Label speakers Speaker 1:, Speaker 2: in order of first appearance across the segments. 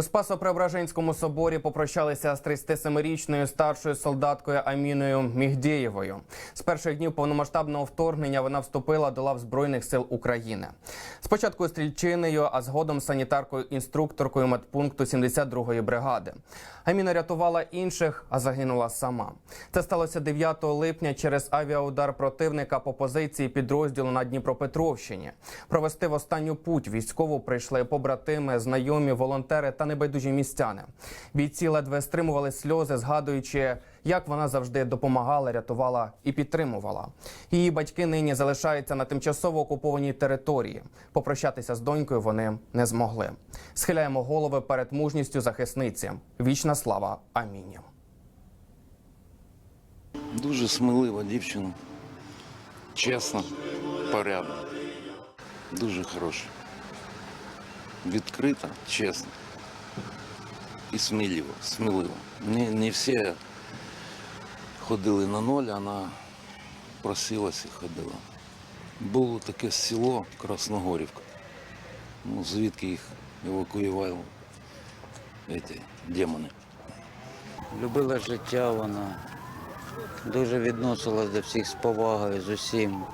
Speaker 1: У Спасо-Преображенському соборі попрощалися з 37-річною старшою солдаткою Аміною Мігдєєвою. З перших днів повномасштабного вторгнення вона вступила до лав збройних сил України. Спочатку стрільчиною, а згодом санітаркою-інструкторкою медпункту 72-ї бригади. Аміна рятувала інших, а загинула сама. Це сталося 9 липня через авіаудар противника по позиції підрозділу на Дніпропетровщині. Провести в останню путь військову прийшли побратими, знайомі, волонтери та небайдужі містяни. Бійці ледве стримували сльози, згадуючи, як вона завжди допомагала, рятувала і підтримувала. Її батьки нині залишаються на тимчасово окупованій території. Попрощатися з донькою вони не змогли. Схиляємо голови перед мужністю захисниці. Вічна слава. Амінь.
Speaker 2: Дуже смілива дівчина. Чесна, порядна. Дуже хороша. Відкрита, чесна. І смілива, смілива. Не, не всі ходили на ноль, вона просилась і ходила. Було таке село Красногорівка. Ну, звідки їх евакуювали ці демони.
Speaker 3: Любила життя вона, дуже відносилась до всіх з повагою, з усім.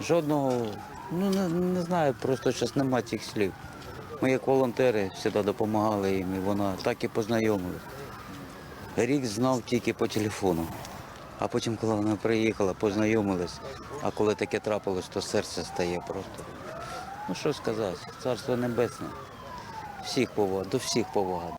Speaker 3: Жодного, ну не, не знаю, просто зараз нема цих слів. Ми як волонтери завжди допомагали їм, і вона так і познайомилась. Рік знав тільки по телефону. А потім, коли вона приїхала, познайомилась, а коли таке трапилось, то серце стає просто. Ну що сказати, царство небесне. Всіх повага, до всіх повага.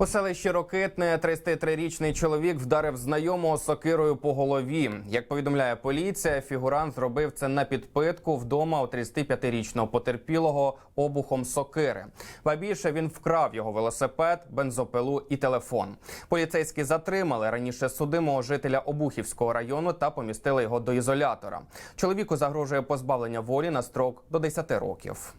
Speaker 1: У селищі Рокитне 33-річний чоловік вдарив знайомого сокирою по голові. Як повідомляє поліція, фігурант зробив це на підпитку вдома у 35-річного потерпілого обухом сокири. Ба більше він вкрав його велосипед, бензопилу і телефон. Поліцейські затримали раніше судимого жителя Обухівського району та помістили його до ізолятора. Чоловіку загрожує позбавлення волі на строк до 10 років.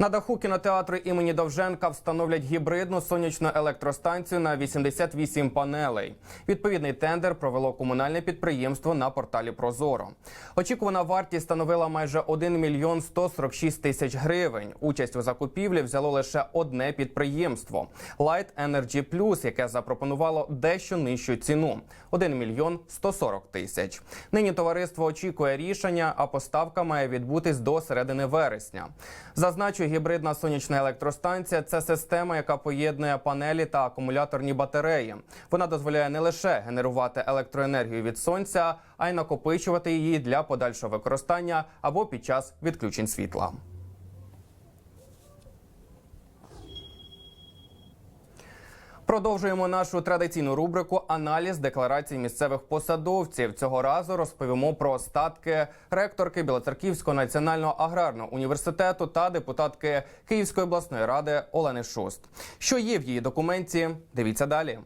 Speaker 1: На даху кінотеатру імені Довженка встановлять гібридну сонячну електростанцію на 88 панелей. Відповідний тендер провело комунальне підприємство на порталі Прозоро. Очікувана вартість становила майже 1 мільйон 146 тисяч гривень. Участь у закупівлі взяло лише одне підприємство Light Energy Plus, яке запропонувало дещо нижчу ціну 1 мільйон 140 тисяч. Нині товариство очікує рішення, а поставка має відбутись до середини вересня. Зазначу, гібридна сонячна електростанція це система, яка поєднує панелі та акумуляторні батареї. Вона дозволяє не лише генерувати електроенергію від сонця, а й накопичувати її для подальшого використання або під час відключень світла. Продовжуємо нашу традиційну рубрику Аналіз декларацій місцевих посадовців. Цього разу розповімо про остатки ректорки Білоцерківського національного аграрного університету та депутатки Київської обласної ради Олени Шуст. Що є в її документі? Дивіться далі.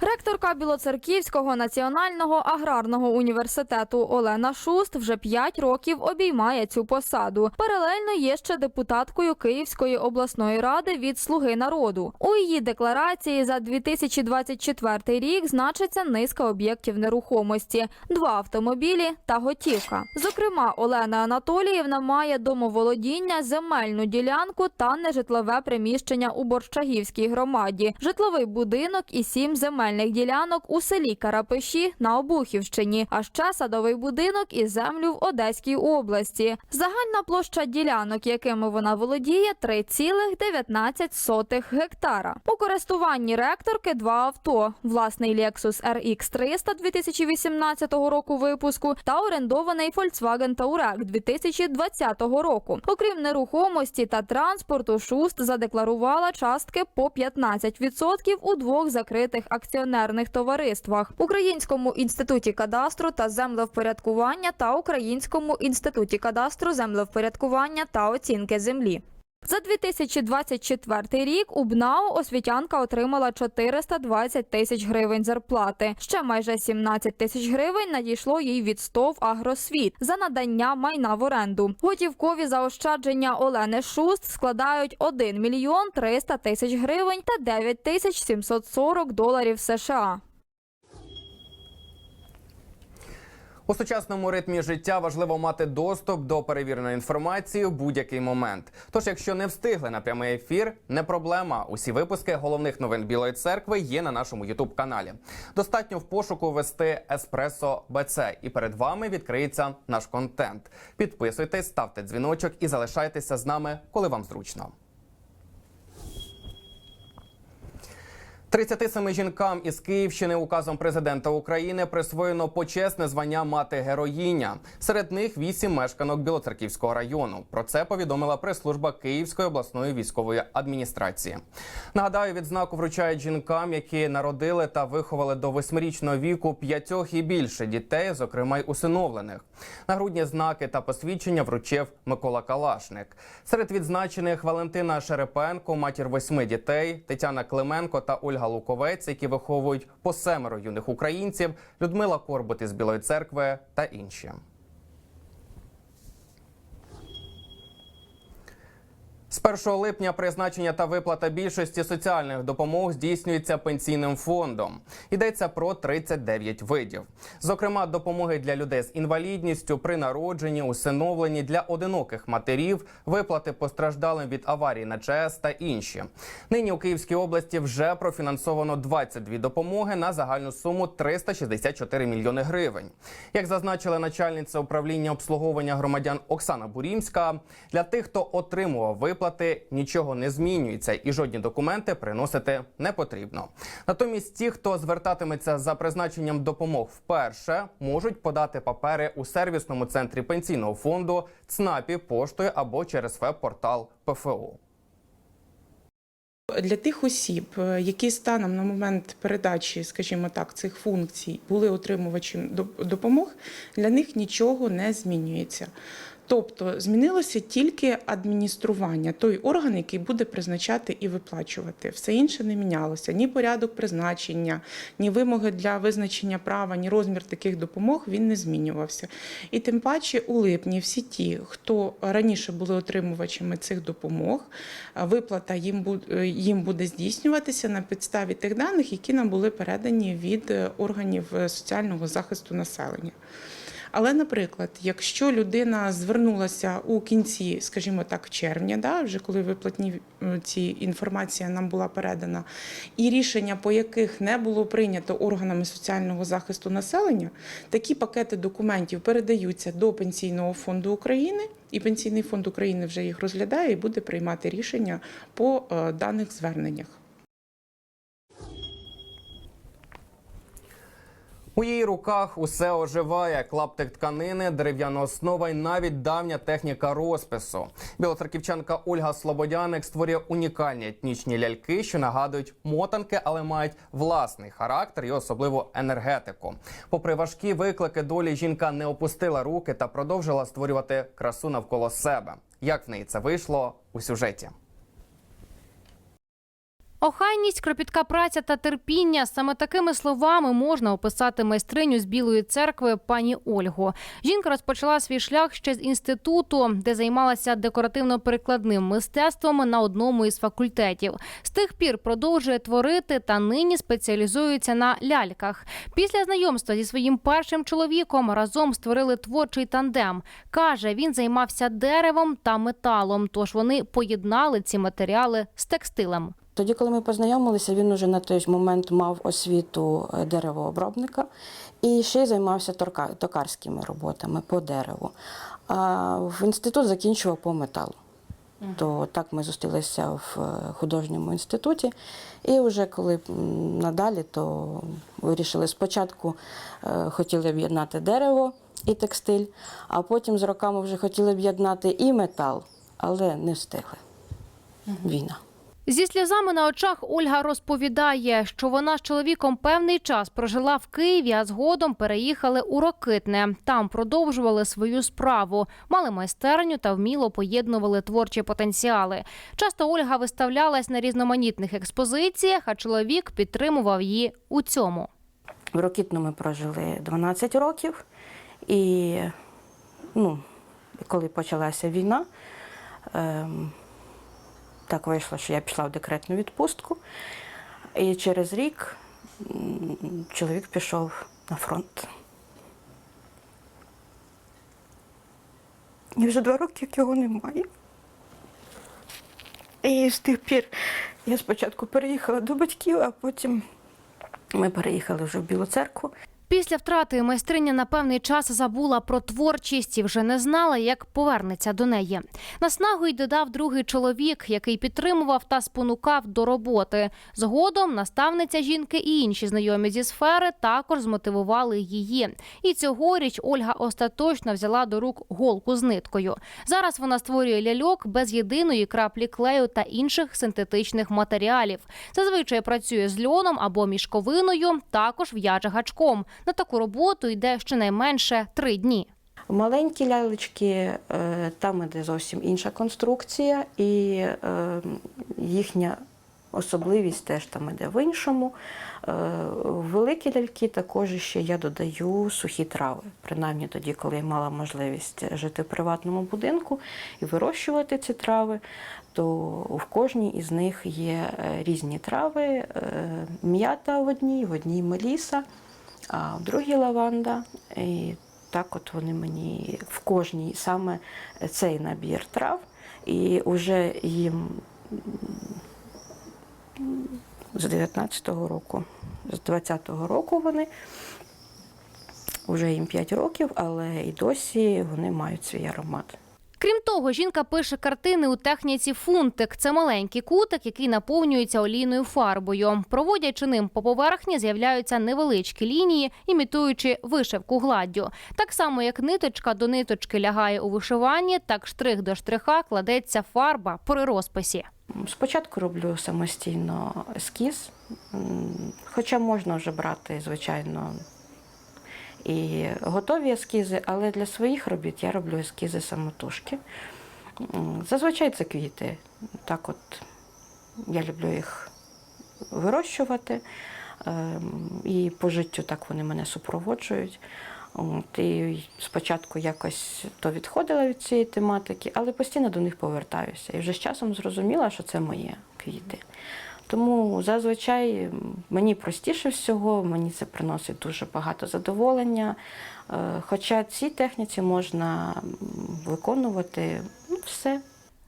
Speaker 4: Ректорка Білоцерківського національного аграрного університету Олена Шуст вже 5 років обіймає цю посаду. Паралельно є ще депутаткою Київської обласної ради від Слуги народу. У її декларації за 2024 рік значиться низка об'єктів нерухомості, два автомобілі та готівка. Зокрема, Олена Анатоліївна має домоволодіння, земельну ділянку та нежитлове приміщення у Борщагівській громаді, житловий будинок і сім земельних ділянок у селі Карапиші на Обухівщині, а ще садовий будинок і землю в Одеській області. Загальна площа ділянок, якими вона володіє, 3,19 гектара. У користуванні ректорки два авто: власний Lexus RX 300 2018 року випуску та орендований Volkswagen Touareg 2020 року. Окрім нерухомості та транспорту, Шуст задекларувала частки по 15% у двох закритих акціонерних товариствах: Українському інституті кадастру та землевпорядкування та Українському інституті кадастру, землевпорядкування та оцінки землі. За 2024 рік у БНАУ освітянка отримала 420 тисяч гривень зарплати. Ще майже 17 тисяч гривень надійшло їй від СТОВ «Агросвіт» за надання майна в оренду. Готівкові заощадження Олени Шуст складають 1 мільйон 300 тисяч гривень та 9 тисяч 740 доларів США.
Speaker 1: У сучасному ритмі життя важливо мати доступ до перевіреної інформації в будь-який момент. Тож, якщо не встигли на прямий ефір, не проблема. Усі випуски головних новин Білої церкви є на нашому Ютуб каналі. Достатньо в пошуку ввести Еспресо БЦ, і перед вами відкриється наш контент. Підписуйтесь, ставте дзвіночок і залишайтеся з нами, коли вам зручно. 37 жінкам із Київщини указом президента України присвоєно почесне звання мати героїня. Серед них вісім мешканок Білоцерківського району. Про це повідомила прес-служба Київської обласної військової адміністрації. Нагадаю, відзнаку вручають жінкам, які народили та виховали до восьмирічного віку п'ятьох і більше дітей, зокрема й усиновлених. Нагрудні знаки та посвідчення вручив Микола Калашник. Серед відзначених Валентина Шерепенко, матір восьми дітей, Тетяна Клименко та Ольга Луковець, які виховують по семеро юних українців, Людмила Корбут із Білої церкви та інші. З 1 липня призначення та виплата більшості соціальних допомог здійснюється пенсійним фондом. Йдеться про 39 видів. Зокрема, допомоги для людей з інвалідністю при народженні, усиновленні для одиноких матерів, виплати постраждалим від аварій на ЧАЕС та інші. Нині у Київській області вже профінансовано 22 допомоги на загальну суму 364 мільйони гривень. Як зазначила начальниця управління обслуговування громадян Оксана Бурімська, для тих, хто отримував виплати, нічого не змінюється і жодні документи приносити не потрібно. Натомість ті, хто звертатиметься за призначенням допомог вперше, можуть подати папери у сервісному центрі пенсійного фонду, ЦНАПі, поштою або через веб-портал ПФУ.
Speaker 5: Для тих осіб, е, які станом на момент передачі, скажімо так, цих функцій були отримувачем доп- допомог, для них нічого не змінюється. Тобто змінилося тільки адміністрування, той орган, який буде призначати і виплачувати. Все інше не мінялося. Ні порядок призначення, ні вимоги для визначення права, ні розмір таких допомог він не змінювався. І тим паче у липні всі ті, хто раніше були отримувачами цих допомог, виплата їм буде, здійснюватися на підставі тих даних, які нам були передані від е, органів е, соціального захисту населення. Але, наприклад, якщо людина звернулася у кінці, скажімо так, червня, да, вже коли виплатні е, ці інформація нам була передана, і рішення, по яких не було прийнято органами соціального захисту населення, такі пакети документів передаються до Пенсійного фонду України, і Пенсійний фонд України вже їх розглядає і буде приймати рішення по е, даних зверненнях.
Speaker 1: У її руках усе оживає: клаптик тканини, дерев'яна основа і навіть давня техніка розпису. Білоцерківчанка Ольга Слободяник створює унікальні етнічні ляльки, що нагадують мотанки, але мають власний характер і особливу енергетику. Попри важкі виклики долі, жінка не опустила руки та продовжила створювати красу навколо себе. Як в неї це вийшло у сюжеті?
Speaker 6: Охайність, кропітка праця та терпіння саме такими словами можна описати майстриню з Білої церкви пані Ольгу. Жінка розпочала свій шлях ще з інституту, де займалася декоративно-перекладним мистецтвом на одному із факультетів. З тих пір продовжує творити та нині спеціалізується на ляльках. Після знайомства зі своїм першим чоловіком разом створили творчий тандем. каже, він займався деревом та металом, тож вони поєднали ці матеріали з текстилем.
Speaker 7: Тоді, коли ми познайомилися, він уже на той момент мав освіту е, деревообробника і ще й займався токарськими роботами по дереву. А в інститут закінчував по металу. То так ми зустрілися в е, художньому інституті. І вже коли надалі, то вирішили спочатку е, хотіли об'єднати дерево і текстиль, а потім з роками вже хотіли об'єднати і метал, але не встигли. Війна.
Speaker 6: Зі сльозами на очах Ольга розповідає, що вона з чоловіком певний час прожила в Києві, а згодом переїхали у Рокитне. Там продовжували свою справу, мали майстерню та вміло поєднували творчі потенціали. Часто Ольга виставлялась на різноманітних експозиціях, а чоловік підтримував її у цьому.
Speaker 7: В Рокітну ми прожили 12 років, і ну, коли почалася війна, ем, так вийшло, що я пішла в декретну відпустку. І через рік чоловік пішов на фронт.
Speaker 8: І вже два роки як його немає. І з тих пір я спочатку переїхала до батьків, а потім ми переїхали вже в Білу церкву.
Speaker 6: Після втрати майстриня на певний час забула про творчість і вже не знала, як повернеться до неї. Наснагу й додав другий чоловік, який підтримував та спонукав до роботи. Згодом наставниця жінки і інші знайомі зі сфери також змотивували її. І цьогоріч Ольга остаточно взяла до рук голку з ниткою. Зараз вона створює ляльок без єдиної краплі клею та інших синтетичних матеріалів. Зазвичай працює з льоном або мішковиною, також в'яже гачком. На таку роботу йде щонайменше три дні.
Speaker 7: Маленькі лялечки, е, там іде зовсім інша конструкція, і е, їхня особливість теж там іде в іншому. Е, Великі ляльки також ще я додаю сухі трави. Принаймні тоді, коли я мала можливість жити в приватному будинку і вирощувати ці трави, то в кожній із них є різні трави. М'ята в одній, в одній меліса, а в другій лаванда. І так от вони мені в кожній саме цей набір трав, і вже їм з 19-го року, з 20-го року вони. Вже їм 5 років, але і досі вони мають свій аромат.
Speaker 6: Крім того, жінка пише картини у техніці фунтик. Це маленький кутик, який наповнюється олійною фарбою. Проводячи ним по поверхні, з'являються невеличкі лінії, імітуючи вишивку гладдю. Так само, як ниточка до ниточки лягає у вишиванні, так штрих до штриха кладеться фарба при розписі.
Speaker 7: Спочатку роблю самостійно ескіз, хоча можна вже брати, звичайно, і готові ескізи, але для своїх робіт я роблю ескізи самотужки. Зазвичай це квіти. Так от я люблю їх вирощувати. ем, І по життю так вони мене супроводжують. От, і спочатку якось то відходила від цієї тематики, але постійно до них повертаюся. І вже з часом зрозуміла, що це мої квіти. Тому зазвичай мені простіше всього, мені це приносить дуже багато задоволення. Е, Хоча цій техніці можна виконувати ну, все.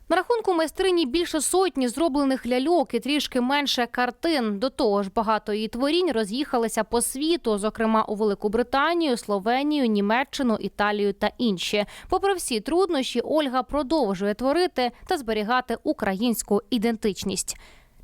Speaker 6: На рахунку майстрині більше сотні зроблених ляльок і трішки менше картин. До того ж, багато її творінь роз'їхалися по світу, зокрема у Велику Британію, Словенію, Німеччину, Італію та інші. Попри всі труднощі, Ольга продовжує творити та зберігати українську ідентичність.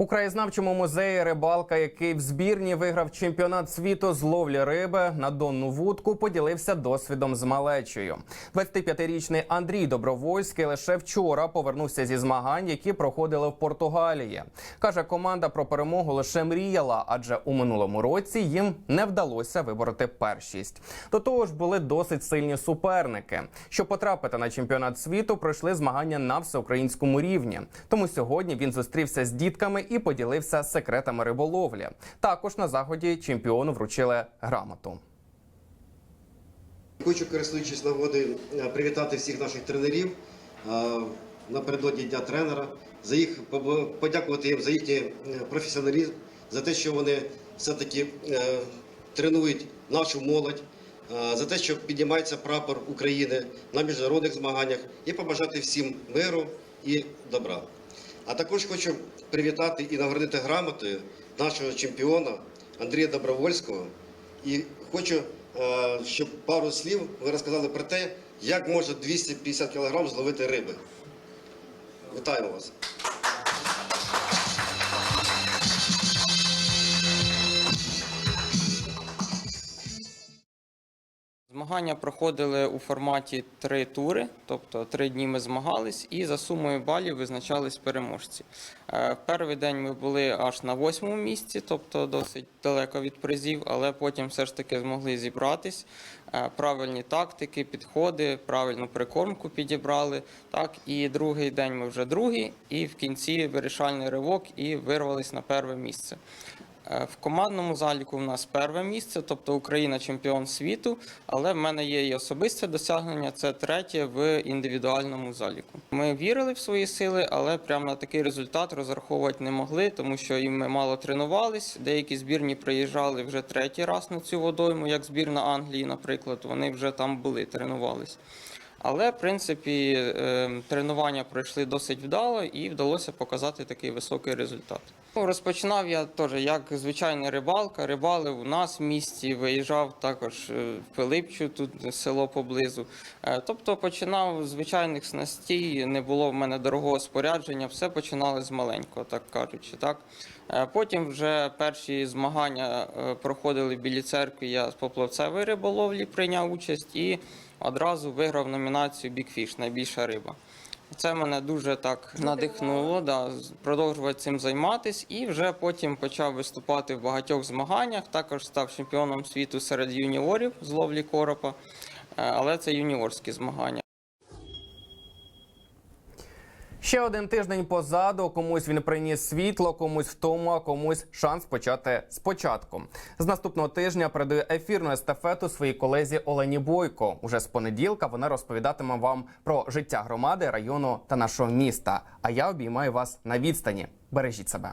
Speaker 1: У краєзнавчому музеї рибалка, який в збірні виграв чемпіонат світу з ловлі риби на донну вудку, поділився досвідом з малечею. 25-річний Андрій Добровольський лише вчора повернувся зі змагань, які проходили в Португалії. каже, команда про перемогу лише мріяла, адже у минулому році їм не вдалося вибороти першість. До того ж, були досить сильні суперники. Щоб потрапити на чемпіонат світу, пройшли змагання на всеукраїнському рівні. Тому сьогодні він зустрівся з дітками і поділився секретами риболовлі. Також на заході чемпіону вручили грамоту.
Speaker 9: Хочу, користуючись нагодою, е, привітати всіх наших тренерів е, напередодні Дня тренера, за їх подякувати їм за їхній е, професіоналізм, за те, що вони все-таки тренують нашу молодь, за те, що піднімається прапор України на міжнародних змаганнях, і побажати всім миру і добра. А також хочу привітати і нагородити грамотою нашого чемпіона Андрія Добровольського. І хочу, е, щоб пару слів ви розказали про те, як може 250 кг зловити риби. Вітаємо вас!
Speaker 10: Змагання проходили у форматі три тури, тобто три дні ми змагались, і за сумою балів визначались переможці. Е, перший день ми були аж на восьмому місці, тобто досить далеко від призів, але потім все ж таки змогли зібратись. Е, Правильні тактики, підходи, правильну прикормку підібрали. Так, і другий день ми вже другий, і в кінці вирішальний ривок і вирвались на перше місце. Е, В командному заліку в нас перше місце, тобто Україна чемпіон світу. Але в мене є і особисте досягнення це третє в індивідуальному заліку. Ми вірили в свої сили, але прямо на такий результат розраховувати не могли, тому що і ми мало тренувались. Деякі збірні приїжджали вже третій раз на цю водойму, як збірна Англії, наприклад. Вони вже там були, тренувались. Але, в принципі, е, тренування пройшли досить вдало і вдалося показати такий високий результат. Ну, Розпочинав я теж як звичайна рибалка. Рибалив у нас в місті, виїжджав також е, в Пилипчу, тут село поблизу. Е, Тобто починав з звичайних снастей, не було в мене дорогого спорядження, все починали з маленького, так кажучи. Так? Е, Потім вже перші змагання е, проходили в білій церкві. Я з поплавцевої риболовлі прийняв участь і одразу виграв номінацію Fish, найбільша риба. Це мене дуже так надихнуло, да, продовжувати цим займатися, і вже потім почав виступати в багатьох змаганнях. Також став чемпіоном світу серед юніорів з ловлі коропа, Е, але це юніорські змагання.
Speaker 1: Ще один тиждень позаду. Комусь він приніс світло, комусь втому, а комусь шанс почати спочатку. З наступного тижня передаю ефірну естафету своїй колезі Олені Бойко. Уже з понеділка вона розповідатиме вам про життя громади, району та нашого міста. А я обіймаю вас на відстані. Бережіть себе.